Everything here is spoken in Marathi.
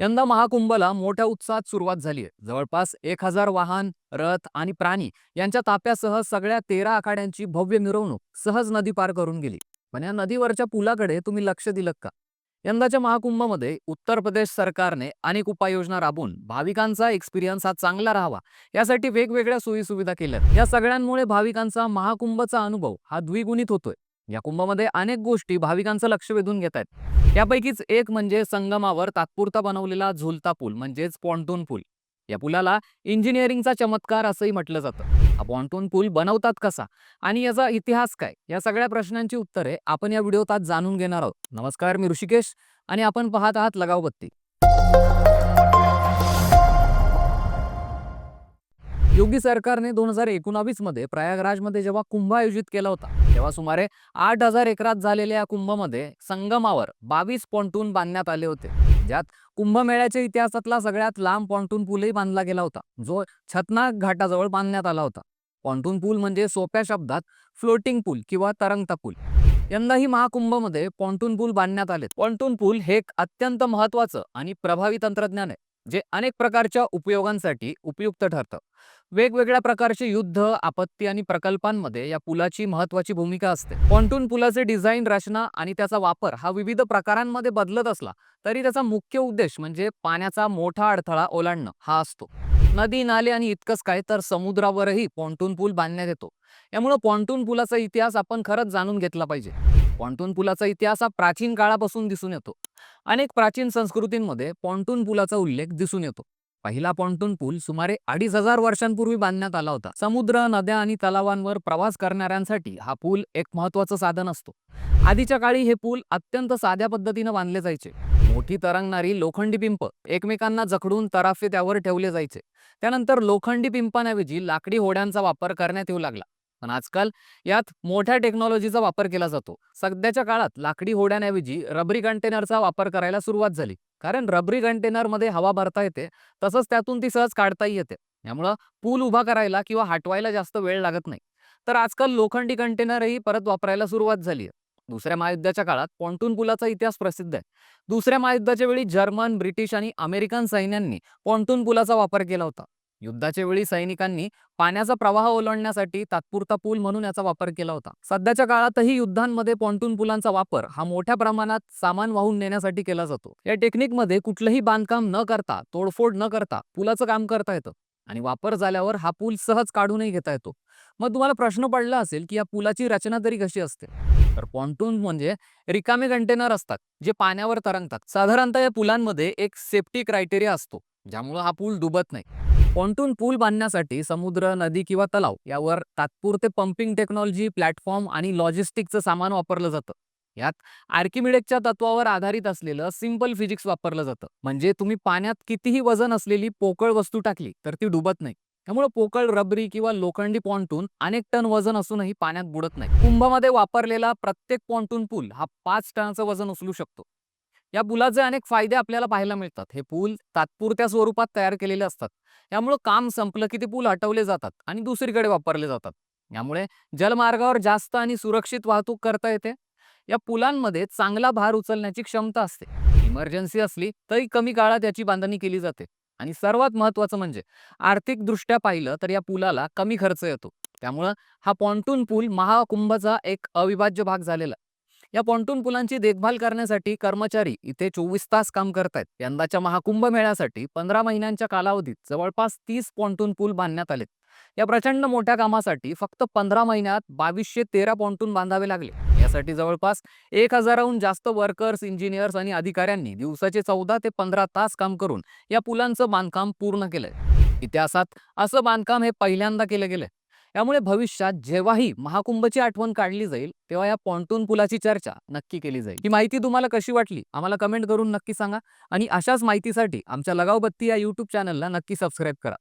यंदा महाकुंभला मोठ्या उत्साहात सुरुवात झाली आहे जवळपास एक हजार वाहन रथ आणि प्राणी यांच्या ताप्यासह सगळ्या तेरा आखाड्यांची भव्य मिरवणूक सहज नदी पार करून गेली. पण या नदीवरच्या पुलाकडे तुम्ही लक्ष दिलं का? यंदाच्या महाकुंभमध्ये उत्तर प्रदेश सरकारने अनेक उपाययोजना राबवून भाविकांचा एक्सपिरियन्स हा चांगला राहावा यासाठी वेगवेगळ्या सोयीसुविधा केल्यात. या सगळ्यांमुळे भाविकांचा महाकुंभचा अनुभव हा द्विगुणित होतोय. या कुंभमध्ये अनेक गोष्टी भाविकांचं लक्ष वेधून घेत आहेत. यापैकीच एक म्हणजे संगमावर तात्पुरता बनवलेला झुलता पूल म्हणजेच पॉन्टून पूल. या पुलाला इंजिनिअरिंगचा चमत्कार असंही म्हटलं जातं. हा पॉन्टून पूल बनवतात कसा आणि याचा इतिहास काय? या सगळ्या प्रश्नांची उत्तरे आपण या व्हिडिओत आज जाणून घेणार आहोत. नमस्कार मी ऋषिकेश आणि आपण पाहत आहात लगाव योगी सरकारने दोन हजार एकोणावीसमध्ये प्रयागराजमध्ये जेव्हा कुंभ आयोजित केला होता तेव्हा सुमारे आठ हजार एकरात झालेल्या या कुंभमध्ये संगमावर बावीस पॉन्टून बांधण्यात आले होते. ज्यात कुंभमेळ्याच्या इतिहासातला सगळ्यात लांब पॉन्टून पूलही बांधला गेला होता. जो छतनाग घाटाजवळ बांधण्यात आला होता. पॉन्टून पूल म्हणजे सोप्या शब्दात फ्लोटिंग पूल किंवा तरंगता पूल. यंदाही महाकुंभमध्ये पॉन्टून पूल बांधण्यात आले पॉन्टून पूल हे एक अत्यंत महत्वाचं आणि प्रभावी तंत्रज्ञान आहे. जे अनेक प्रकारच्या उपयोगांसाठी उपयुक्त ठरतं. वेगवेगळ्या प्रकारचे युद्ध आपत्ती आणि प्रकल्पांमध्ये या पुलाची महत्वाची भूमिका असते. पॉन्टून पुलाचे डिझाईन रचना आणि त्याचा वापर हा विविध प्रकारांमध्ये बदलत असला तरी त्याचा मुख्य उद्देश म्हणजे पाण्याचा मोठा अडथळा ओलांडणं हा असतो. नदी नाले आणि इतकंच काय तर समुद्रावरही पॉन्टून पूल बांधण्यात येतो. यामुळं पॉन्टून पुलाचा इतिहास आपण खरंच जाणून घेतला पाहिजे. पॉन्टून पुलाचा इतिहास हा प्राचीन काळापासून दिसून येतो. अनेक प्राचीन संस्कृतींमध्ये पॉन्टून पुलाचा उल्लेख दिसून येतो. पहिला पॉन्टून पूल सुमारे अडीच हजार वर्षांपूर्वी बांधण्यात आला होता. समुद्र नद्या आणि तलावांवर प्रवास करणाऱ्यांसाठी हा पूल एक महत्वाचं साधन असतो. आधीच्या काळी हे पूल अत्यंत साध्या पद्धतीनं बांधले जायचे. मोठी तरंगणारी लोखंडी पिंप एकमेकांना जखडून तराफे त्यावर ठेवले जायचे. त्यानंतर लोखंडी पिंपांऐवजी लाकडी होड्यांचा वापर करण्यात येऊ लागला. पण आजकाल यात मोठ्या टेक्नॉलॉजीचा वापर केला जातो. सध्याच्या काळात लाकडी होड्यांऐवजी रबरी कंटेनरचा वापर करायला सुरुवात झाली. कारण रबरी कंटेनरमध्ये हवा भरता येते तसंच त्यातून ती सहज काढताही येते. यामुळं पूल उभा करायला किंवा हटवायला जास्त वेळ लागत नाही. तर आजकाल लोखंडी कंटेनरही परत वापरायला सुरुवात झाली आहे. दुसऱ्या महायुद्धाच्या काळात पॉन्टून पुलाचा इतिहास प्रसिद्ध आहे. दुसऱ्या महायुद्धाच्या वेळी जर्मन ब्रिटिश आणि अमेरिकन सैन्यांनी पॉन्टून पुलाचा वापर केला होता. युद्धाच्या वेळी सैनिकांनी पाण्याचा प्रवाह ओलांडण्यासाठी तात्पुरता पूल म्हणून याचा वापर केला होता. सध्याच्या काळातही युद्धांमध्ये पॉन्टून पुलांचा वापर हा मोठ्या प्रमाणात सामान वाहून नेण्यासाठी केला जातो. या टेक्निकमध्ये कुठलंही बांधकाम न करता तोडफोड न करता पुलाचं काम करता येतं आणि वापर झाल्यावर हा पूल सहज काढूनही घेता येतो. मग तुम्हाला प्रश्न पडला असेल की या पुलाची रचना तरी कशी असते? तर पॉन्टून म्हणजे रिकामे कंटेनर असतात जे पाण्यावर तरंगतात. साधारणतः या पुलांमध्ये एक सेफ्टी क्रायटेरिया असतो ज्यामुळे हा पूल डुबत नाही. पॉन्टून पूल बांधण्यासाठी समुद्र नदी किंवा तलाव यावर तात्पुरते पंपिंग टेक्नॉलॉजी प्लॅटफॉर्म आणि लॉजिस्टिकचं सामान वापरलं जातं. यात आर्किमिडेकच्या तत्वावर आधारित असलेलं सिंपल फिजिक्स वापरलं जातं. म्हणजे तुम्ही पाण्यात कितीही वजन असलेली पोकळ वस्तू टाकली तर ती डुबत नाही. त्यामुळे पोकळ रबरी किंवा लोखंडी पॉन्टून अनेक टन वजन असूनही पाण्यात बुडत नाही. कुंभमध्ये वापरलेला प्रत्येक पॉन्टून पूल हा पाच टनाचं वजन उचलू शकतो. या पुलाचे अनेक फायदे आपल्याला पाहायला मिळतात. हे पूल तात्पुरत्या स्वरूपात तयार केलेले असतात. यामुळे काम संपलं की ते पूल हटवले जातात आणि दुसरीकडे वापरले जातात. यामुळे जलमार्गावर जास्त आणि सुरक्षित वाहतूक करता येते. या पुलांमध्ये चांगला भार उचलण्याची क्षमता असते. इमर्जन्सी असली तरी कमी काळात याची बांधणी केली जाते. आणि सर्वात महत्वाचं म्हणजे आर्थिकदृष्ट्या पाहिलं तर या पुलाला कमी खर्च येतो. त्यामुळं हा पॉन्टून पूल महाकुंभचा एक अविभाज्य भाग झालेला या पॉन्टून पुलांची देखभाल करण्यासाठी कर्मचारी इथे चोवीस तास काम करतायत. यंदाच्या महाकुंभ मेळ्यासाठी पंधरा महिन्यांच्या कालावधीत जवळपास तीस पॉन्टून पूल बांधण्यात आलेत. या प्रचंड मोठ्या कामासाठी फक्त पंधरा महिन्यात बावीसशे तेरा पॉन्टून बांधावे लागले. यासाठी जवळपास एक हजाराहून जास्त वर्कर्स इंजिनियर्स आणि अधिकाऱ्यांनी दिवसाचे चौदा ते पंधरा तास काम करून या पुलांचं बांधकाम पूर्ण केलंय. इतिहासात असं बांधकाम हे पहिल्यांदा केलं गेलंय. यामुळे भविष्यात जेव्हाही महाकुंभची आठवण काढली जाईल तेव्हा या पॉन्टून पुलाची चर्चा नक्की केली जाईल. ही माहिती तुम्हाला कशी वाटली? आम्हाला कमेंट करून नक्की सांगा आणि अशाच माहितीसाठी आमच्या लगावबत्ती या यूट्यूब चॅनलला नक्की सबस्क्राईब करा.